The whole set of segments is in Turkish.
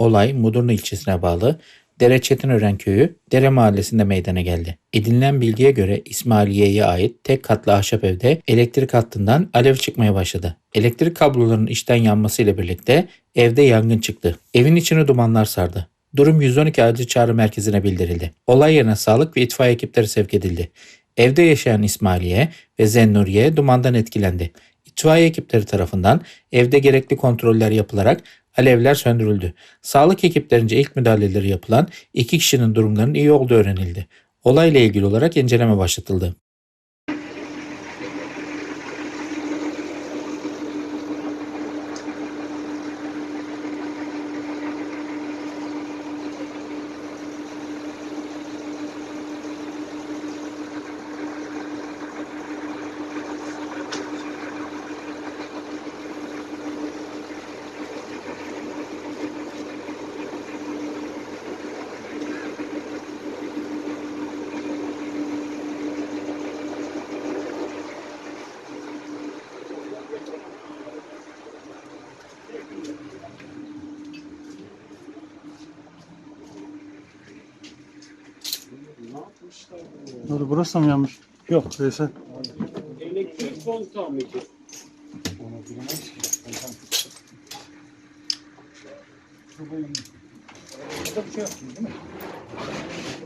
Olay Mudurnu ilçesine bağlı Dere Çetinören köyü Dere mahallesinde meydana geldi. Edinilen bilgiye göre İsmailiye'ye ait tek katlı ahşap evde elektrik hattından alev çıkmaya başladı. Elektrik kablolarının içten yanmasıyla birlikte evde yangın çıktı. Evin içini dumanlar sardı. Durum 112 acil çağrı merkezine bildirildi. Olay yerine sağlık ve itfaiye ekipleri sevk edildi. Evde yaşayan İsmailiye ve Zennuriye dumandan etkilendi. İtfaiye ekipleri tarafından evde gerekli kontroller yapılarak alevler söndürüldü. Sağlık ekiplerince ilk müdahaleleri yapılan iki kişinin durumlarının iyi olduğu öğrenildi. Olayla ilgili olarak inceleme başlatıldı. Dur burası mı yanmış? Yok. Veysel. Elektrik kontağı mıydı? Burada bir şey yok değil mi?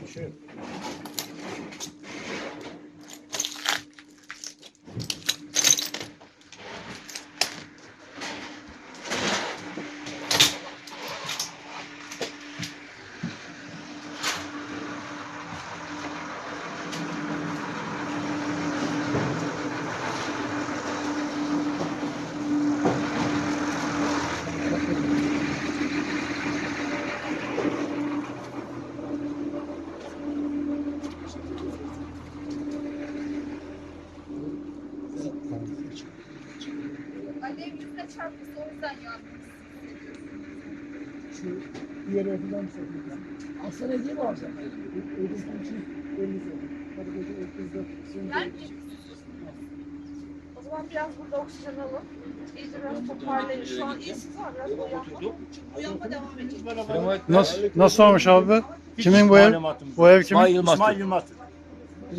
Bir şey yok. Alevlikle çarpması o yüzden yandı. Şu diğer evden satıyoruz. Aslan hediye mi alacaksın? Ödüsün için elinize. Hadi gece Yer mi? O zaman biraz burada oksijen alın. İyice biraz toparlayın. Şu an iyisiniz ama biraz uyanma. Uyanma devam. Nasıl, nasıl olmuş abi? Kimin bu ev? Bu ev kimin? İsmail Yılmaz. İsmail Yılmaz.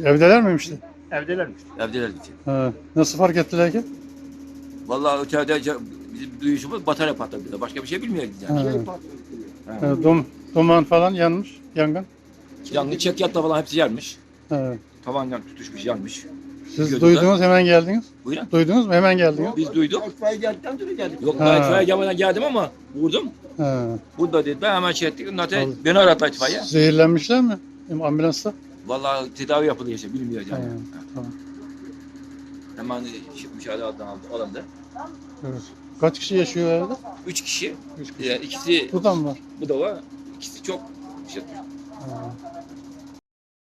Evdeler miymişti? Evdelermiş. Evdeler gitti. Ha. Nasıl fark ettiler ki? Vallahi ötede bizim duyuşumuz batarya patladı. Başka bir şey bilmiyoruz yani. Şey. Ha, dum, duman falan yanmış. Yangın. Yangın çek yatta falan hepsi yanmış. Ha. Tavandan tutuşmuş yanmış. Siz Gördüler. duydunuz hemen geldiniz. Buyurun. Duydunuz mu hemen geldiniz. Biz duyduk. İtfaiye geldikten sonra geldik. Yok Ha. ben itfaiye gelmeden geldim ama vurdum. Ha. Burada dedi. Ben hemen şey ettik. Sonra Aldı. beni aradılar itfaiye. Zehirlenmişler mi? Ambulansta. Vallahi tedavi yapılıyor işte. Bilmiyoruz yani. Ha. tamam. Hemen müşahede altına aldı. Alındı. Evet. Kaç kişi yaşıyor evde? Üç kişi. Üç kişi. Yani ikisi Buradan mı? bu da var. İkisi çok şey. Ha.